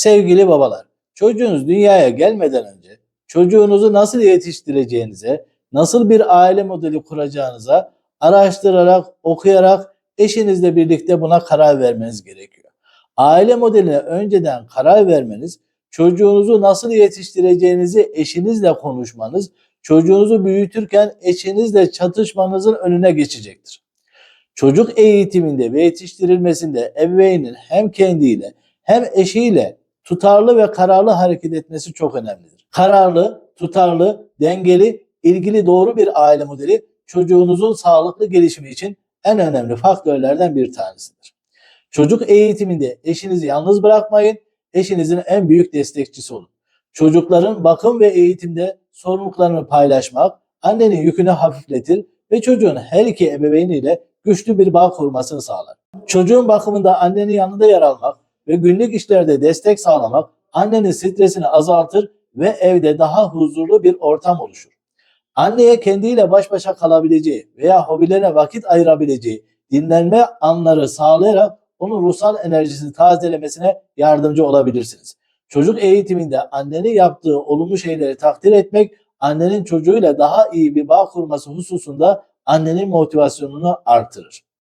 Sevgili babalar, çocuğunuz dünyaya gelmeden önce çocuğunuzu nasıl yetiştireceğinize, nasıl bir aile modeli kuracağınıza araştırarak, okuyarak eşinizle birlikte buna karar vermeniz gerekiyor. Aile modeline önceden karar vermeniz, çocuğunuzu nasıl yetiştireceğinizi eşinizle konuşmanız, çocuğunuzu büyütürken eşinizle çatışmanızın önüne geçecektir. Çocuk eğitiminde ve yetiştirilmesinde ebeveynin hem kendiyle hem eşiyle tutarlı ve kararlı hareket etmesi çok önemlidir. Kararlı, tutarlı, dengeli, ilgili doğru bir aile modeli çocuğunuzun sağlıklı gelişimi için en önemli faktörlerden bir tanesidir. Çocuk eğitiminde eşinizi yalnız bırakmayın, eşinizin en büyük destekçisi olun. Çocukların bakım ve eğitimde sorumluluklarını paylaşmak annenin yükünü hafifletir ve çocuğun her iki ebeveyniyle güçlü bir bağ kurmasını sağlar. Çocuğun bakımında annenin yanında yer almak ve günlük işlerde destek sağlamak annenin stresini azaltır ve evde daha huzurlu bir ortam oluşur. Anneye kendiyle baş başa kalabileceği veya hobilerine vakit ayırabileceği dinlenme anları sağlayarak onun ruhsal enerjisini tazelemesine yardımcı olabilirsiniz. Çocuk eğitiminde annenin yaptığı olumlu şeyleri takdir etmek, annenin çocuğuyla daha iyi bir bağ kurması hususunda annenin motivasyonunu artırır.